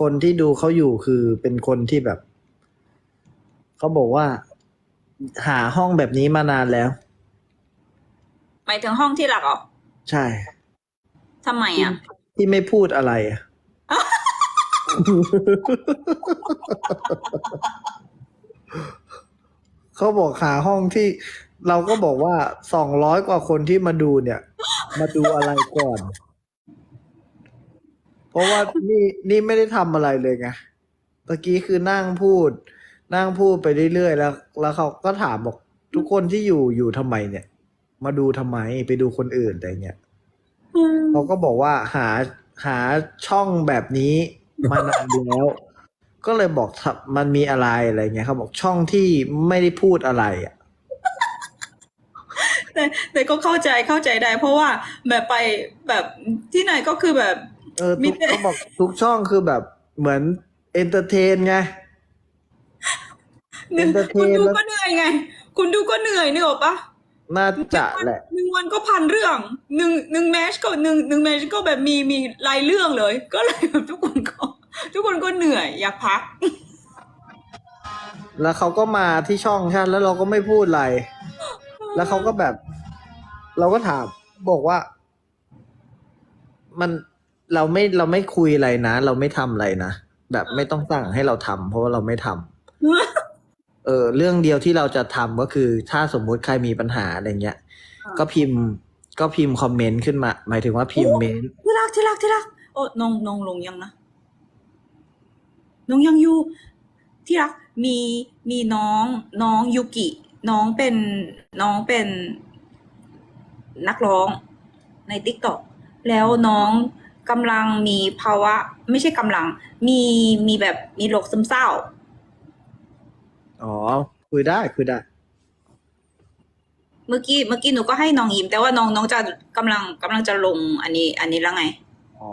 คนที่ดูเขาอยู่คือเป็นคนที่แบบ เขาบอกว่า หาห้องแบบนี้มานานแล้ว หมายถึงห้องที่หลักเหรอใช่ทำไมอะ ที่ไม่พูดอะไรอะเขาบอกหาห้องที่เราก็บอกว่าสองร้อยกว่าคนที่มาดูเนี่ย มาดูอะไรก่อน เพราะว่านี่นี่ไม่ได้ทำอะไรเลยไงตะกี้คือนั่งพูด นั่งพูดไปเรื่อยๆแล้ว แล้วเขาก็ถามบอกทุกคนที่อยู่อยู่ทำไมเนี่ย มาดูทำไมไปดูคนอื่นอะไรเงี้ยเขาก็บอกว่าหาหาช่องแบบนี้มานานแล้ว ก็เลยบอกถ้ามันมีอะไรอะไรเงี้ยเขาบอกช่องที่ไม่ได้พูดอะไรอะแต่แต่ก็เข้าใจเข้าใจได้ เพราะว่าแบบไปแบบที่ไหนก็คือแบบ เออมีทุกแต่ เขาบอกทุกช่องคือแบบเหมือนเอนเตอร์เทนไงหนึ่ง entertain คุณดูแล้ว ก็เหนื่อยไง คุณดูก็เหนื่อยนึกออกปะน่าจะแหละ หนึ่งวันก็พันเรื่องหนึ่งหนึ่งแมชก็หนึ่งหนึ่งแมชก็แบบมีมีรายเรื่องเลย ก็เลยแบบทุกคนก็ ทุกคนก็เหนื่อยอยากพัก แล้วเขาก็มาที่ช่องใช่ไหมแล้วเราก็ไม่พูดอะไร แล้วเขาก็แบบ เราก็ถามบอกว่า มัน เราไม่เราไม่คุยอะไรนะ เราไม่ทำอะไรนะแบบไม่ต้องสั่งให้เราทำเพราะว่าเราไม่ทำ เออเรื่องเดียวที่เราจะทำก็คือ ถ้าสมมุติใครมีปัญหาอะไรเงี้ย อ่า ก็พิมพ์ ก็พิมพ์คอมเมนต์ขึ้นมา หมายถึงว่าพิมพ์เมนต์ที่รักที่รักที่รักโอ้น้องน้องลงยังนะน้องยังอยู่ที่รักมีมีน้องน้องยูกิ น้องเป็นน้องเป็นนักร้องในติ๊กต็อกแล้วน้อง กำลังมีภาวะ ไม่ใช่กำลัง มีมีแบบมีโรคซึมเศร้า อ๋อ คุยได้คุยได้ เมื่อกี้เมื่อกี้หนูก็ให้น้องยิ้ม แต่ว่าน้องน้องจะกำลังกำลังจะลงอันนี้ อันนี้แล้วไงอ๋อ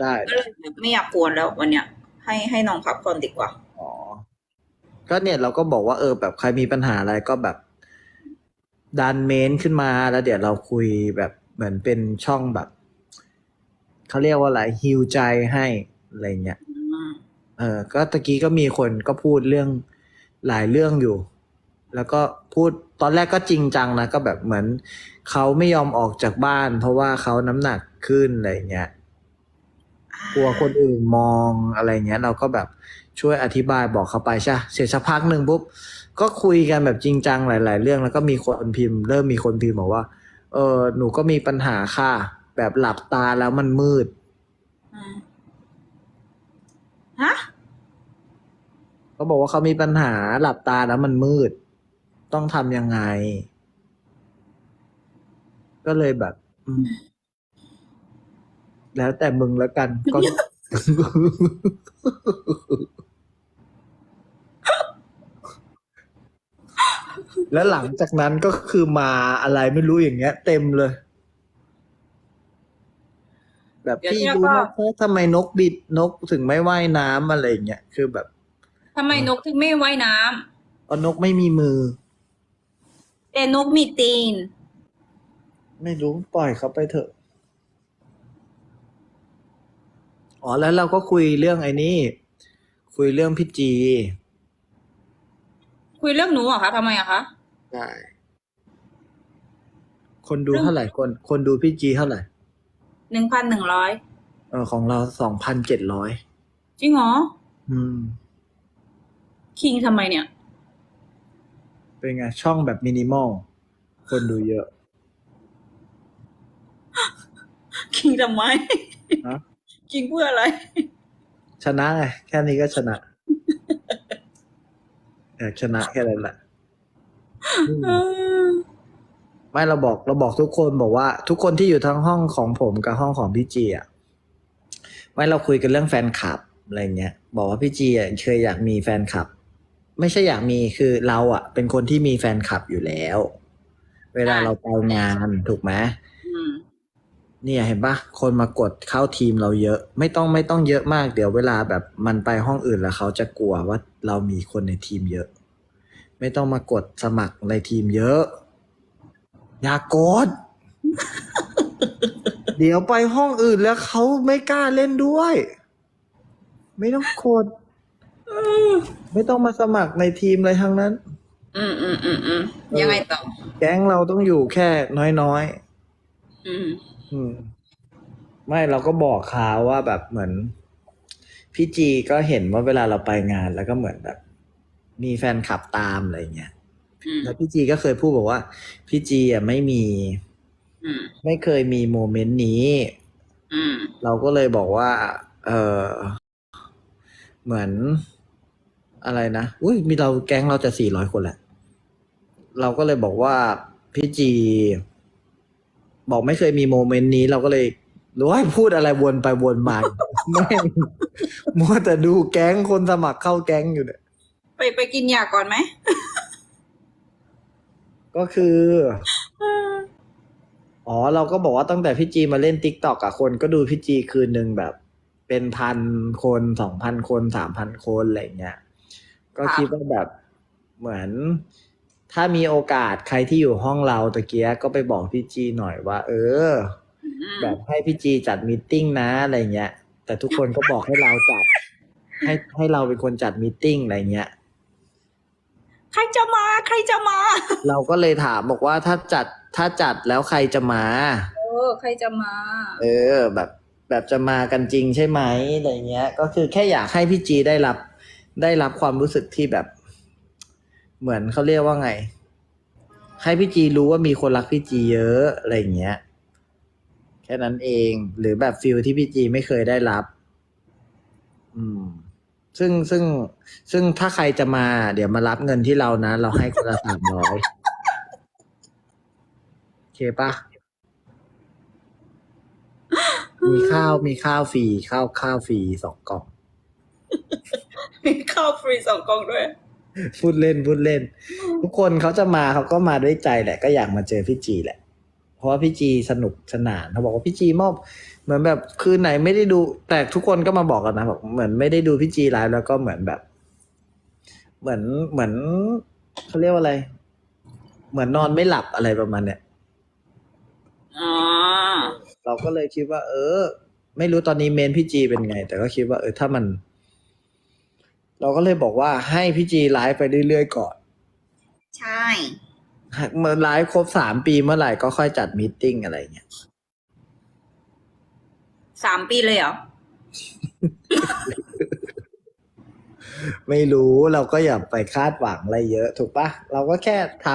ได้ก็เลยแบบไม่อยากกวนแล้ววันเนี้ย ให้ให้น้องพักผ่อนดีกว่า อ๋อ ก็เนี่ยเราก็บอกว่าเออแบบใครมีปัญหาอะไรก็แบบดันเมนขึ้นมาแล้วเดี๋ยวเราคุยแบบเหมือนเป็นช่องแบบ เขาเรียกว่าอะไรฮิวใจให้อะไรเงี้ยเออก็ตะกี้ก็มีคนก็พูดเรื่องหลายเรื่องอยู่ แล้วก็พูดตอนแรกก็จริงจังนะก็แบบเหมือนเขาไม่ยอมออกจากบ้าน เพราะว่าเขาน้ำหนักขึ้นอะไรเงี้ยกลัวคนอื่นมองอะไรเงี้ย เราก็แบบช่วยอธิบายบอกเขาไปใช่ปะเสร็จสักพักหนึ่งปุ๊บก็คุยกันแบบจริงจังหลาย ๆ เรื่องแล้วก็มีคนพิมพ์ เริ่มมีคนพิมพ์บอกว่า เออหนูก็มีปัญหาค่ะ แบบหลับตาแล้วมันมืดอืมฮะ เขาบอกว่าเขามีปัญหาหลับตาแล้วมันมืด ต้องทำยังไง ก็เลยแบบ อืม แล้วแต่มึงแล้วกัน ก็ แล้วหลังจากนั้นก็คือมาอะไรไม่รู้อย่างเงี้ย เต็มเลย แบบเดี๋ยวพี่เนี่ยดูก็นะทำไมนกบิดนกถึงไม่ว่ายน้ำอะไรอย่างเงี้ยคือแบบทำไมนกถึงไม่ว่ายน้เอานกไม่มีมือำแต่นกมีตีน ไม่รู้ปล่อยเขาไปเถอะอ๋อแล้วเราก็คุยเรื่องไอ้นี่ คุยเรื่องพี่จี คุยเรื่องหนูเหรอะคะทำไมอะคะใช่คนดูเรื่องเท่าไหร่คน คนดูพี่จีเท่าไหร่ หนึ่งพันหนึ่งร้อยเออของเราสองพันเจ็ดร้อยจริงเหรอ อืม คิงทำไมเนี่ย เป็นไง ช่องแบบมินิมอล คนดูเยอะ คิงทำไมฮะ คิงเพื่ออะไร ชนะไง แค่นี้ก็ชนะเออชนะแค่นั้นแหละอืม ไม่เราบอกเราบอกทุกคนบอกว่า ทุกคนที่อยู่ทั้งห้องของผมกับห้องของพี่จีอะไม่เราคุยกันเรื่องแฟนคลับอะไรเงี้ย บอกว่าพี่จีอะเคยอยากมีแฟนคลับ ไม่ใช่อยากมีคือเราอะ เป็นคนที่มีแฟนคลับอยู่แล้ว เวลาอ่าเราไปงานถูกไหมอืมเนี่ยเห็นปะคนมากดเข้าทีมเราเยอะ ไม่ต้องไม่ต้องเยอะมากเดี๋ยวเวลาแบบมันไปห้องอื่นแล้วเขาจะกลัวว่าเรามีคนในทีมเยอะ ไม่ต้องมากดสมัครในทีมเยอะ อย่ากด เดี๋ยวไปห้องอื่นแล้วเขาไม่กล้าเล่นด้วย ไม่ต้องกดไม่ต้องมาสมัครในทีมอะไรทั้งนั้น อืมอืมอืมอืมยังไงต่อ แก๊งเราต้องอยู่แค่น้อยอืมๆอืม ไม่เราก็บอกเขาว่าแบบเหมือน พี่จีก็เห็นว่าเวลาเราไปงานแล้วก็เหมือนแบบ มีแฟนคลับตามอะไรเงี้ยอืม แล้วพี่จีก็เคยพูดบอกว่า พี่จีอะไม่มีอืมไม่เคยมีโมเมนต์นี้อืมเราก็เลยบอกว่า เออเหมือนอะไรนะอุ้ยมีเราแก๊งเราจะสี่ร้อยคนแหละ เราก็เลยบอกว่าพี่จี บอกไม่เคยมีโมเมนต์นี้ เราก็เลยรู้ว่าพูดอะไรวนไปวนมาไม่งมัวแต่ดูแก๊งคนสมัครเข้าแก๊งอยู่เนี่ยไปไปกินยาก่อนไหม ก็คือ อ๋อ เราก็บอกว่าตั้งแต่พี่จีมาเล่นติ๊กตอกอะคนก็ดูพี่จีคืนหนึ่งแบบ เป็นพันคนสองพันคนสามพันคนอะไรเงี้ย ก็คิดว่าแบบเหมือน ถ้ามีโอกาสใครที่อยู่ห้องเราตะเกียก็ไปบอกพี่จีหน่อยว่า เอออืมแบบให้พี่จีจัดมีตติ้งนะอะไรเงี้ย แต่ทุกคนก็บอกให้เราจัดให้ให้เราเป็นคนจัดมีตติ้งอะไรเงี้ย ใครจะมาใครจะมา เราก็เลยถามบอกว่าถ้าจัดถ้าจัดแล้วใครจะมา เออ ใครจะมา เออ แบบแบบจะมากันจริงใช่ไหมอะไรเงี้ย ก็คือแค่อยากให้พี่จีได้รับ ได้รับความรู้สึกที่แบบ เหมือนเขาเรียกว่าไง ให้พี่จีรู้ว่ามีคนรักพี่จีเยอะอะไรเงี้ยแค่นั้นเอง หรือแบบฟิลที่พี่จีไม่เคยได้รับ อืม ซึ่งซึ่งซึ่งถ้าใครจะมา เดี๋ยวมารับเงินที่เรานะ เราให้คนละสามร้อยโอเคปะมีข้าวมีข้าวฟรีข้าวข้าวฟรีสองกล่อง มีข้าวฟรีสองกล่องด้วย พูดเล่นพูดเล่น ทุกคนเขาจะมาเขาก็มาด้วยใจแหละ ก็อยากมาเจอพี่จีแหละ เพราะว่าพี่จีสนุกสนานเขาบอกว่าพี่จีมอบ เหมือนแบบคืนไหนไม่ได้ดู แต่ทุกคนก็มาบอกกันนะบอกเหมือนไม่ได้ดูพี่จีไลฟ์แล้วก็เหมือนแบบ เหมือนเหมือนเขาเรียกว่าอะไร เหมือนนอนไม่หลับอะไรประมาณเนี้ยอ๋อเราก็เลยคิดว่า เออ ไม่รู้ตอนนี้เมนพี่จีเป็นไง แต่ก็คิดว่า เออถ้ามัน เราก็เลยบอกว่าให้พี่จีไลฟ์ไปเรื่อยๆก่อน ใช่ หากเมื่อไลฟ์ครบสามปีเมื่อไหร่ก็ค่อยจัดมีตติ้งอะไรเงี้ย สามปีเลยเหรอ ไม่รู้เราก็อย่าไปคาดหวังอะไรเยอะ ถูกปะเราก็แค่ท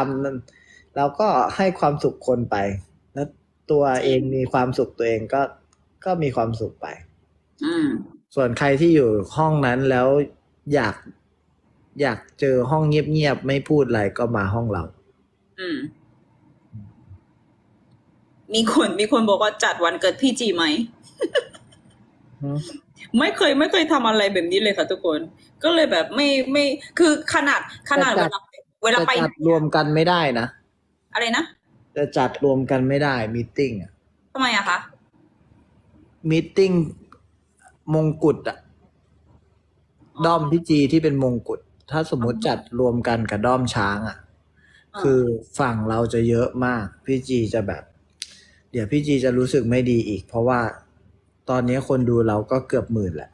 ำเราก็ให้ความสุขคนไปแล้วตัวเองมีความสุขตัวเองก็ก็มีความสุขไปอืมส่วนใครที่อยู่ห้องนั้นแล้วอยากอยากเจอห้องเงียบๆไม่พูดอะไรก็มาห้องเรา อืม มีคนมีคนบอกว่าจัดวันเกิดพี่จีไหม ไม่เคยไม่เคยทำอะไรแบบนี้เลยค่ะทุกคน ก็เลยแบบไม่ไม่คือขนาดขนาดแต่เวจัดลาเวลาจะไปจัดรวมกันไม่ได้นะ อะไรนะจะจัดรวมกันไม่ได้มีติ้งอะทำไมอะคะมีติ้งมงกุฎอะด้อมพี่จีที่เป็นมงกุฎถ้าสมมติจัดรวมกันกับด้อมช้างอะคือฝั่งเราจะเยอะมาก พี่จีจะแบบ เดี๋ยวพี่จีจะรู้สึกไม่ดีอีก เพราะว่า ตอนนี้คนดูเราก็เกือบหมื่นแหละ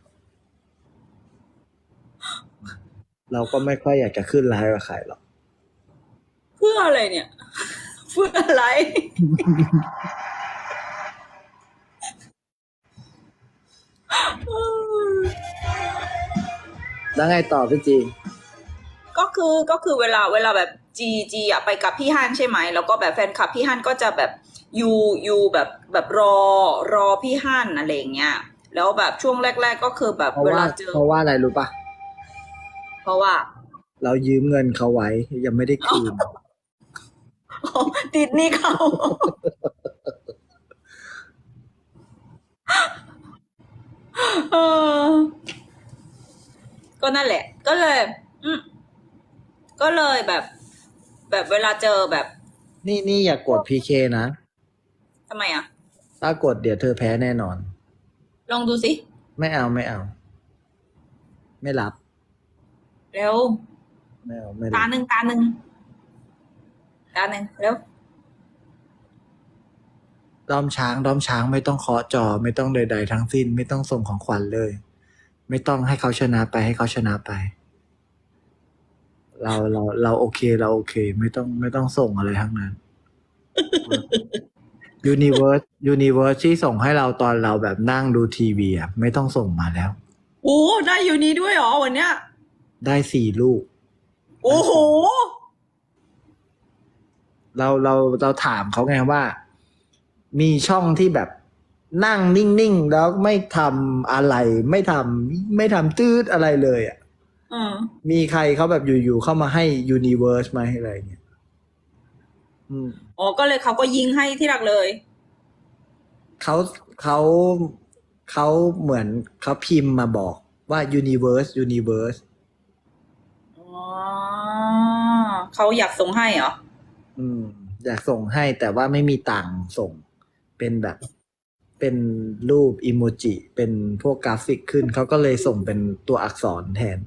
เราก็ไม่ค่อยอยากจะขึ้นไลฟ์กับใครหรอก เพื่ออะไรเนี่ย เพื่ออะไร แล้วไงต่อพี่จี ก็คือก็คือเวลาเวลาแบบจีจีอะไปกับพี่ฮันใช่ไหม แล้วก็แบบแฟนคลับพี่ฮันก็จะแบบอ ยู่อยู่แบบแบบรอรอพี่ฮันอะไรอย่างเงี้ย แล้วแบบช่วงแรก ๆ ก็คือแบบเพราะเวว่าลาเจอเพราะว่าอะไรรู้ปะเพราะว่าเรายืมเงินเขาไว้ยังไม่ได้คืน อ๋อติดหนี่เขา เออ ก็นั่นแหละ ก็เลย อืมก็เลยแบบ แบบเวลาเจอแบบ นี่นี่อย่ากดพีเคนะ ทำไมอะ ถ้ากดเดี๋ยวเธอแพ้แน่นอน ลองดูสิ ไม่เอาไม่เอา ไม่รับ เร็ว ไม่เอาไม่ตารับหนึ่งตาหนึ่งตาหนึ่งเร็ว ด้อมช้างด้อมช้างไม่ต้องเคาะจอ ไม่ต้องใด ๆ ทั้งสิ้น ไม่ต้องส่งของขวัญเลย ไม่ต้องให้เขาชนะไปให้เขาชนะไป เราเราเราโอเคเราโอเค ไม่ต้องไม่ต้องส่งอะไรทั้งนั้น ยูนิเวิร์สยูนิเวิร์สที่ส่งให้เราตอนเราแบบนั่งดูทีวีอะไม่ต้องส่งมาแล้ว โอ้ได้อยู่นี้ด้วยเหรอวันเนี้ย ได้สี่ลูก โอ้โห เราเราเราถามเขาไงว่า มีช่องที่แบบนั่งนิ่งๆ แล้วไม่ทำอะไร ไม่ทำไม่ทำตืดอะไรเลยอะเออมีใครเขาแบบอยู่ๆเข้ามาให้ยูนิเวิร์สไหมอะไรเงี้ย อืมอ๋อก็เลยเขาก็ยิงให้ที่รักเลย เขาเขาเขาเหมือนเขาพิมพ์มาบอกว่า universe universe อ๋อเขาอยากส่งให้เหรอ อืม อยากส่งให้แต่ว่าไม่มีตังค์ส่ง เป็นแบบ เป็นรูปอิโมจิ เป็นพวกกราฟิกขึ้น เขาก็เลยส่งเป็นตัวอักษรแทน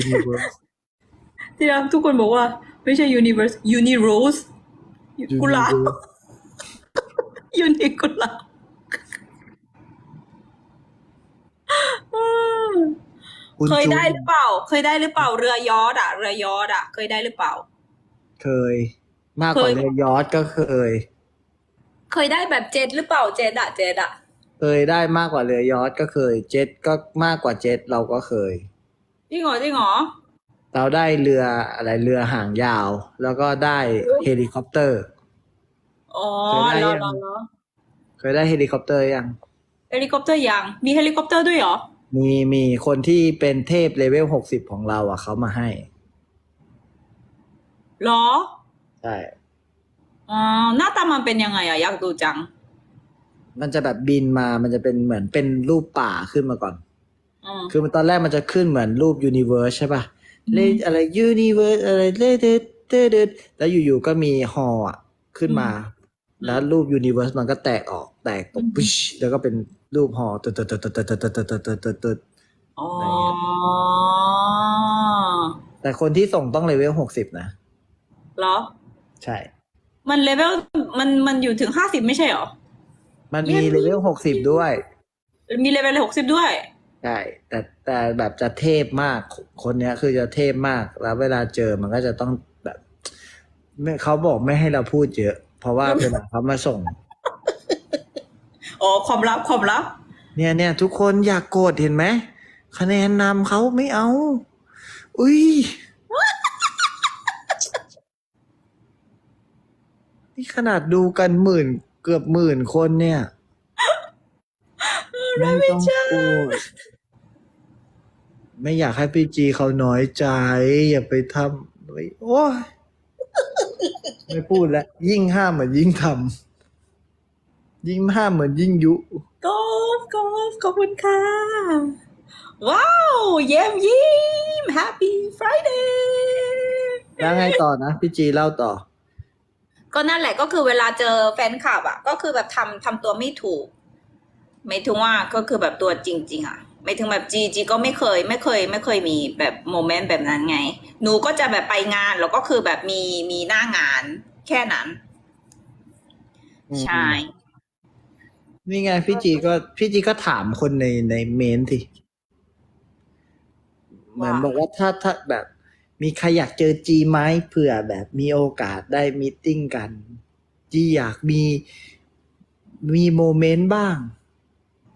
universe ที่รักทุกคนบอกว่า ไม่ใช่ universe unirose กุหลาบ universe uni กุหลาบอืมคุณเคยจูนได้หรือเปล่า เคยได้หรือเปล่า เรือยอดอะเรือยอดอะเคยได้หรือเปล่า เคย มากกว่าเคยเรือยอชต์ก็เคย เคยได้แบบเจ็ดหรือเปล่าเจ็ดอะเจ็ดอะเคยได้มากกว่าเรือยอชต์ก็เคย เจ็ตก็มากกว่าเจ็ตเราก็เคยจริงเหรอจริงเหรอ เราได้เรืออะไรเรือหางยาว แล้วก็ได้เฮลิคอปเตอร์ อ๋อเคยได้เหรอยังเหรอเหรอเคยได้เฮลิคอปเตอร์ยัง เฮลิคอปเตอร์ยัง มีเฮลิคอปเตอร์ด้วยเหรอ มีมีคนที่เป็นเทพเลเวลหกสิบของเราอะเขามาให้เหรอ ใช่อ๋อหน้าตามันเป็นยังไงอะอยากดูจัง มันจะแบบบินมา มันจะเป็นเหมือนเป็นรูปป่าขึ้นมาก่อนอืมคือมันตอนแรกมันจะขึ้นเหมือนรูปยูนิเว r ร์สใช่ป่ะอืม เลอะไรยูนิเว r ร์สอะไรเลเดเดเดแล้วอยู่ๆก็มีฮออะขึ้นมา แล้วรูปยูนิเว r ร์สมันก็แตกออกแตกตกปุ๊ชแล้วก็เป็นรูปฮอตึ๊ดตึ๊ดตึ๊ดตึ๊ดตึ๊ดตึ๊ดตึ๊ดตึ๊ดตึ๊ดตึ๊ดอ๋อแต่คนที่ส่งต้องเลเวลหกสิบนะเหรอ ใช่ มันเลเวลมันมันอยู่ถึงห้าสิบไม่ใช่เหรอ มันมีเยี่ยมเลเวลหกสิบด้วย มีเลเวลหกสิบด้วย ใช่แต่แต่แบบจะเทพมากคนเนี้ยคือจะเทพมาก แล้วเวลาเจอมันก็จะต้องแบบไม่เขาบอกไม่ให้เราพูดเยอะ เพราะว่าเวลาเขามาส่งอ๋อความลับความลับ เนี่ยเนี่ยทุกคนอยากโกรธเห็นไหมคะแนนนำเขาไม่เอา อุ้ยนี่ขนาดดูกันหมื่นเกือบหมื่นคนเนี่ย ไม่ต้องพูด ไม่อยากให้พี่จีเขาน้อยใจ อย่าไปทำเฮ้ยโอ้ยไม่พูดแล้ว ยิ่งห้ามเหมือนยิ่งทำยิ่งห้ามเหมือนยิ่งยุกอล์ฟกอล์ฟขอบคุณค่ะ ว้าวเยี่ยมยิ้ม Happy Friday แล้วไงต่อนะ พี่จีเล่าต่อ ก็นั่นแหละก็คือเวลาเจอแฟนคลับอะ ก็คือแบบทำทำตัวไม่ถูก ไม่ถึงว่าก็คือแบบตัวจริง ๆ อะ ไม่ถึงแบบจีจีก็ไม่เคย ไม่เคย ไม่เคยมีแบบโมเมนต์แบบนั้นไง หนูก็จะแบบไปงานแล้วก็คือแบบมีมีหน้างานแค่นั้นอืมใช่ นี่ไงพี่จีก็พี่จีก็ถามคนในในเมนสิเหมือนบอกว่าถ้าถ้าแบบ มีใครอยากเจอจีไหมเผื่อแบบมีโอกาสได้มีตติ้งกัน จีอยากมีมีโมเมนต์บ้าง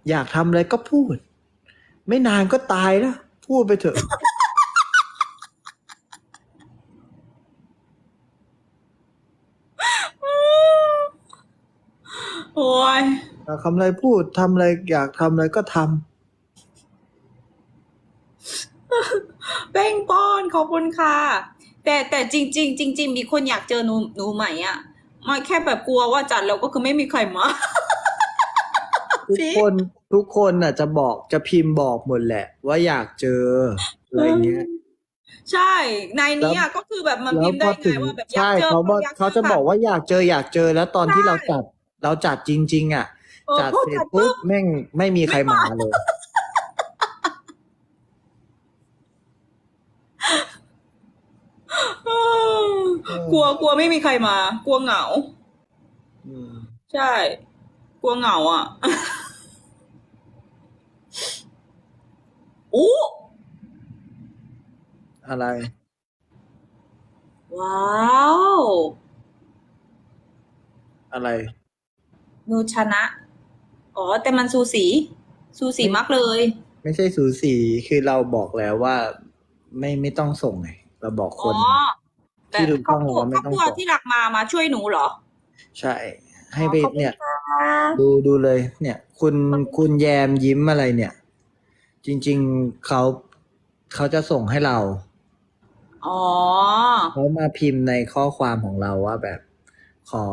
อยากทำอะไรก็พูด ไม่นานก็ตายแล้ว พูดไปเถอะ โอ้ยอยากทำอะไรพูดทำอะไรอยากทำอะไรก็ทำแป้งป้อนขอบคุณค่ะ แต่แต่จริง ๆ จริง ๆ มีคนอยากเจอหนูหนูไหมอะไม่แค่แบบกลัวว่าจัดแล้วก็คือไม่มีใครมาทุกคน ทุกคนน่ะจะบอกจะพิมพ์บอกหมดแหละ ว่าอยากเจออะไรเงี้ยใช่ ในนี้อะก็คือแบบมันแล้พิวมพ์พได้อไงถึงว่าแบบอยากใช่เจอเขาบอกยเขาจะบอกว่าอยากเจออยากเจอแล้วตอนที่ใช่เราจัดเราจัดจริง ๆ อะเออจัดพูดเสร็จจัดปุ๊ปุ๊บบแม่งไม่มีใครมาเลยเออกลัวกลัวไม่มีใครมา กลัวเหงาอืมใช่ กลัวเหงาอะ โอ้อะไร ว้าว อะไรหนูชนะ อ๋อ แต่มันสูสี สูสีมากเลย ไม่ใช่สูสีคือเราบอกแล้วว่า ไม่ไม่ต้องส่งไงเราบอกคอ๋อน แบบที่ดูครอบครัวช่องเราไม่ครอบต้องครัวส่งที่รักมามาช่วยหนูเหรอใช่ ให้ไปอ๋อขอบคุณเนี่ยค่ะดูดูเลย เนี่ย คุณคุณแยมยิ้มอะไรเนี่ย จริง ๆเขาเขาจะส่งให้เราอ๋อ เขามาพิมพ์ในข้อความของเราว่าแบบ ขอ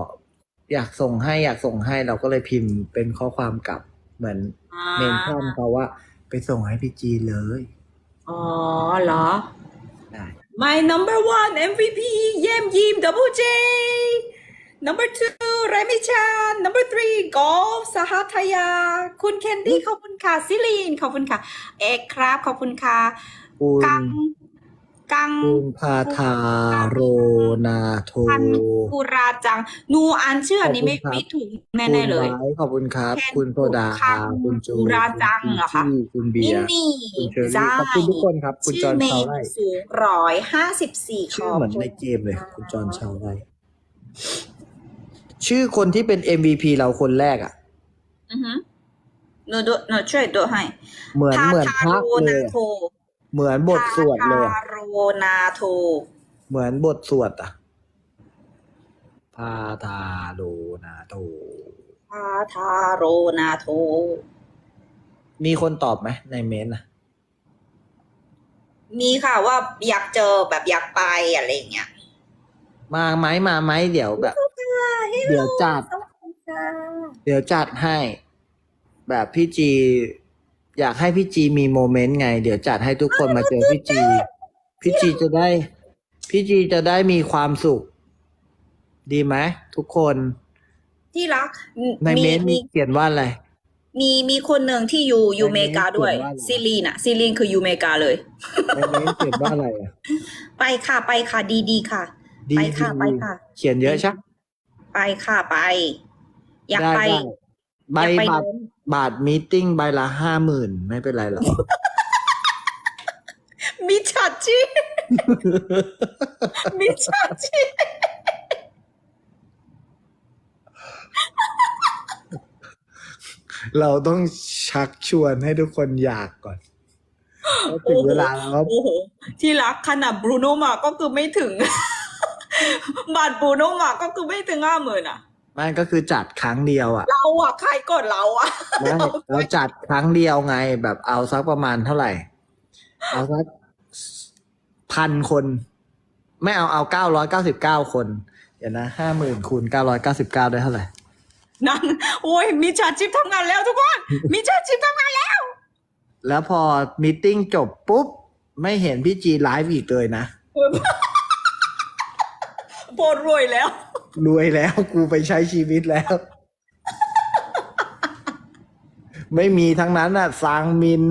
อยากส่งให้อยากส่งให้เราก็เลยพิมพ์เป็นข้อความกลับเหมือนอ่า เมนชั่นเขาว่า ไปส่งให้พี่จีเลยอ๋อเหรอ ได้ My number one MVP เยี่ยมยิม Double J number two ไรมิชัน number three กอล์ฟสหัทยา คุณเคนดี้ขอบคุณค่ะซิลีนขอบคุณค่ะ เอกครับขอบคุณค่ะคุณกังกังคุณพาทาโรนาโทพันกุราจังหนูอ่านชื่ออันนี้ไม่ขอบคุณครับไม่ถูกแน่ๆเลยคุณไบร์ทขอบคุณครับแทนคุณโซดาคังคุณจูกุราจังคุณเหรอคะจี้คุณเบีมิยนร์นี่คุณเชอรี่จ้าขอบคุณทุกคนครับคุณจชื่ออห์นเมชาวย์ไร่สูงร้อยห้าสิบสี่ชื่อเหมือนในเกมเลยขอบคุณจอห์นชาวไร่ ชื่อคนที่เป็น MVP เราคนแรกอะอือฮึหนูดูหนูช่วยดูให้เหมือนเหมือนพระโรเลนายอะโทเหมือนบทสวดเลยอะทาโรนาโท เหมือนบทสวดอะพาทาโดนาโตพาทาโรนาโท มีคนตอบไหมในเมนต์อะมีค่ะว่าอยากเจอแบบอยากไปอะไรอย่างเงี้ยมาไหมมาไหมเดี๋ยวแบบ เดี๋ยวจัดขอบคุณค่ะเดี๋ยวจัดให้ แบบพี่จี อยากให้พี่จีมีโมเมนต์ไง เดี๋ยวจัดให้ทุกคนมาเจอพี่จี พี่จีจะได้ พี่จีจะได้มีความสุข ดีไหมทุกคน ที่รักในเมนต์มีเขียนว่าอะไร มีมีคนหนึ่งที่อยู่อยู่ในอเมเมนต์ริกาด้วยเขียนว่าอะไรซีลีนอะซีลีนคืออยู่อเมริกาเลย ในเมนต์เขียนว่าอะไรอะไปค่ะไปค่ะดีดีค่ะ ดีไปค่ะดีไปค่ะ เขียนเยอะใช่ ไปค่ะไป อยากได้ไปได้ใบอยากไปบัตรเดิน บาทมีติ้งใบละห้าหมื่นไม่เป็นไรหรอก มิจฉาชีพ มิจฉาชีพเราต้องชักชวนให้ทุกคนอยากก่อนพอถึงเวลาแล้วก็โอ้โห ที่รักขนาดบรูโนมาก็คือไม่ถึง บาทบรูโนมาก็คือไม่ถึงห้าหมื่นอะมันก็คือจัดครั้งเดียวอะ เราอะใครกดเราอะไม่เราจัดครั้งเดียวไง แบบเอาสักประมาณเท่าไหร่ เอาสักพันคน ไม่เอาเอาเก้าร้อยเก้าสิบเก้าคน เดี๋ยวนะห้าหมื่นคูณเก้าร้อยเก้าสิบเก้าได้เท่าไหร่นั่นโอ้ยมิจฉาชีพทำงานแล้วทุกคนมิจฉาชีพทำงานแล้ว แล้วพอมีตติ้งจบปุ๊บ ไม่เห็นพี่จีไลฟ์อีกเลยนะ โปรดรวยแล้ว รวยแล้วกูไปใช้ชีวิตแล้ว ไม่มีทั้งนั้นอะสางมิน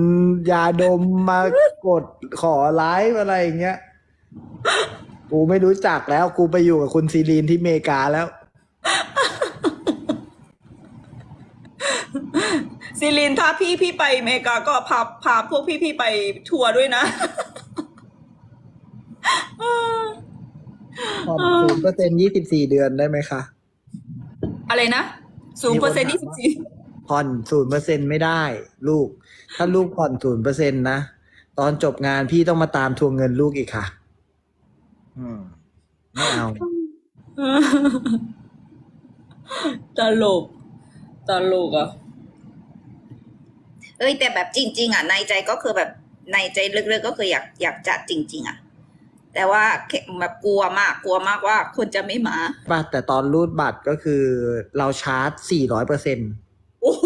ยาดมมากดขอไลฟ์อะไรอย่างเงี้ย กูไม่รู้จักแล้วกูไปอยู่กับคุณซีรีนที่อเมริกาแล้ว ซิลินถ้าพี่พี่ไปอเมริกาก็พาพาพวกพี่พี่ไปทัวร์ด้วยนะ ผ่อนศูนย์เปอร์เซ็นยี่สิบสี่เดือนได้ไหมคะอะไรนะศูนย์เปอร์เซ็นต์ยี่สิบสี่ผ่อนศูนย์เปอร์เซ็นไม่ได้ ลูก ถ้าลูกผ่อนศูนย์เปอร์เซ็นนะ ตอนจบงานพี่ต้องมาตามทวงเงินลูกอีกค่ะ อืมไม่เอาตลกตลกอะเอ้ยแต่แบบจริง ๆ อะ ในใจก็คือแบบในใจลึกๆก็คืออยากอยากจัดจริง ๆ อะ แต่ว่าแค่แบบกลัวมากกลัวมากว่าคนจะไม่มาป่ะแต่ตอนรูดบัตรก็คือเราชาร์จสี่ร้อยเปอร์เซ็นโอ้โห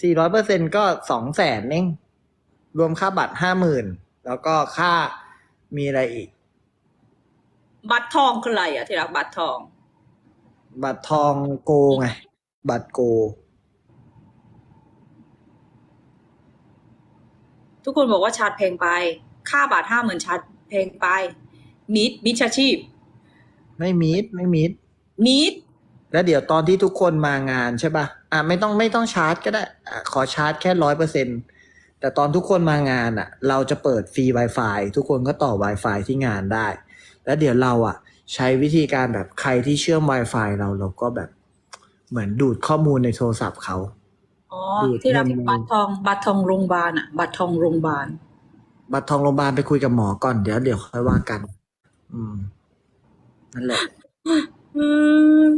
สี่ร้อยเปอร์เซ็นก็สองแสนเองรวมค่าบัตรห้าหมื่นแล้วก็ค่ามีอะไรอีก บัตรทองคืออะไรอะที่รักบัตรทอง บัตรทองโกไง บัตรโก ทุกคนบอกว่าชาร์จแพงไป ค่าบาทห้าหมื่นชาร์จแพงไปมิดมิดชาชีพ ไม่มิดไม่มิดมิดแล้วเดี๋ยวตอนที่ทุกคนมางานใช่ป่ะ อะไม่ต้องไม่ต้องชาร์จก็ได้อะขอชาร์จแค่ร้อยเปอร์เซ็นแต่ตอนทุกคนมางานอะ เราจะเปิดฟรี Wi-Fi ทุกคนก็ต่อ Wi-Fi ที่งานได้ แล้วเดี๋ยวเราอะ ใช้วิธีการแบบใครที่เชื่อม Wi-Fi เราเราก็แบบเหมือนดูดข้อมูลในโทรศัพท์เขา อ๋อดูดที่รักเงินบัตรทอง บัตรทองโรงพยาบาลอะบัตรทองโรงพยาบาล บัตรทองโรงพยาบาลไปคุยกับหมอก่อน เดี๋ยวเดี๋ยวค่อยว่ากัน อืม นั่นแหละอืม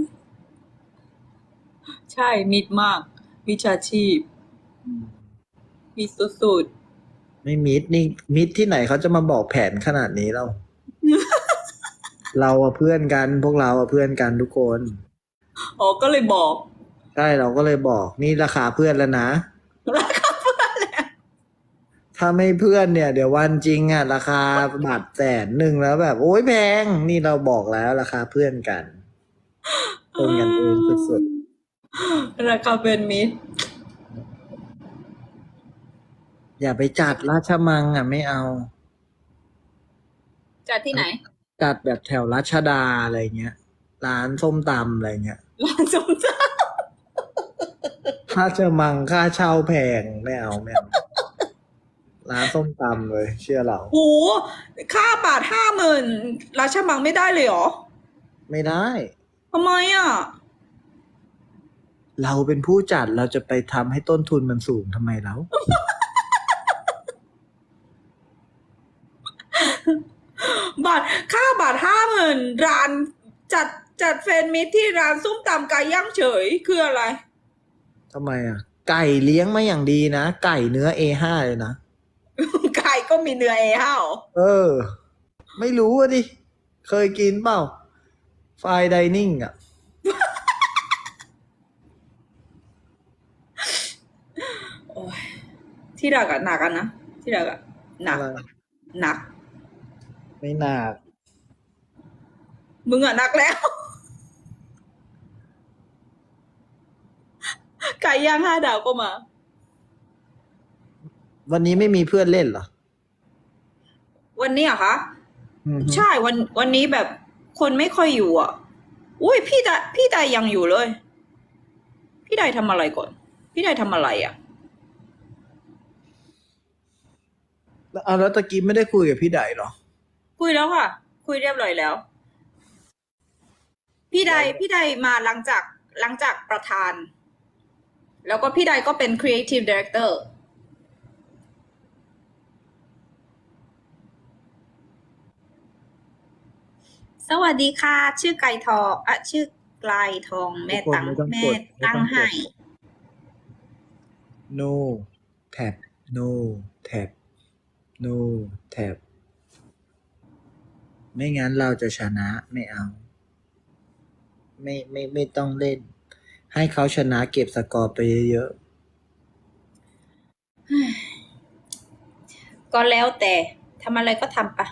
ใช่ มิดมาก วิชาชีพมิดสุดไม่มิดนี่ มิดที่ไหนเขาจะมาบอกแผนขนาดนี้เรา เราอะเพื่อนกัน พวกเราอะเพื่อนกันทุกคนๆอ๋อ ก็เลยบอก ใช่เราก็เลยบอกนี่ราคาเพื่อนแล้วนะ ราคาเพื่อนแหละถ้าไม่เพื่อนเนี่ย เดี๋ยววันจริงอะราคาบัตรแสนหนึ่งแล้วแบบ โอ้ยแพง นี่เราบอกแล้ว ราคาเพื่อนกันเป็นกันเองสุดราคาเป็นมิดๆอย่าไปจัดราชมังอะไม่เอา จัดที่ไหน จัดแบบแถวรัชดาอะไรเงี้ย ร้านส้มตำอะไรเงี้ยร้านสมเจ้าค่าเช่ามังค่าเช่าแพงไม่เอาไม่เอาร้านส้มตำเลย เชื่อเราโหค่าบาทห้าหมื่นราชมังไม่ได้เลยเหรอ ไม่ได้ทำไมอะ เราเป็นผู้จัดเราจะไปทำให้ต้นทุนมันสูงทำไมแล้วบาทค่าบาทห้าหมื่นร้านจัดจัดเฟนมิตที่ร้านส้มตำไก่ย่างเฉยคืออะไร ทำไมอะ ไก่เลี้ยงมาอย่างดีนะ ไก่เนื้อ A5 เลยนะ ไก่ก็มีเนื้อเอห้าเหรอเออ ไม่รู้อะดิ เคยกินเปล่าไฟไดนิ่งอะ โอ้ยที่ดักอะหนักอะนะ ที่ดักอะหนัก อะไร หนัก ไม่หนัก มึงอะหนักแล้ว ไก่ย่างห้าดาวก็มา วันนี้ไม่มีเพื่อนเล่นเหรอ วันนี้เหรอะคะอืมฮึใช่วันวันนี้แบบคนไม่ค่อยอยู่อะอุ้ยพี่ดาพี่ใดยังอยู่เลย พี่ใดทำอะไรก่อน พี่ใดทำอะไรอะแล้วเอาแล้วตะกี้ไม่ได้คุยกับพี่ไดเหรอ คุยแล้วค่ะ คุยเรียบร้อยแล้ว พี่ใดพี่ใดมาหลังจากหลังจากประธาน แล้วก็พี่ใดก็เป็น creative director สวัสดีค่ะ ชื่อไก่ทองอะชื่อไกลทองแม่ตั้งทุกคนไม่แม่ต้องกดไม่ต้องกดตั้งให้ no tab no tab no tab ไม่งั้นเราจะชนะไม่เอา ไม่ไม่ไม่ต้องเล่น ให้เขาชนะเก็บสกอร์ไปเยอะๆ ก็แล้วแต่ทำอะไรก็ทำไปะ